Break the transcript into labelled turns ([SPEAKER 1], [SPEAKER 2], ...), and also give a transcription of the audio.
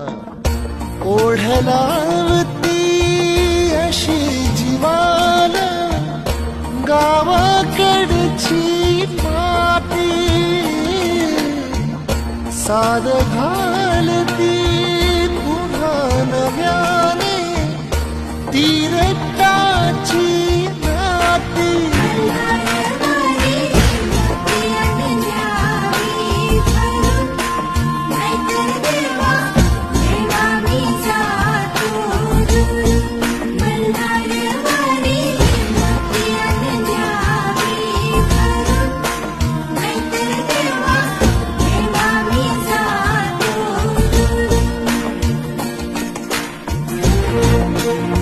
[SPEAKER 1] हाँ। ओढलावती अशी जीवाला गावाकडची माती साद घालती पुन्हा नव्याने तीरटाची
[SPEAKER 2] Thank you.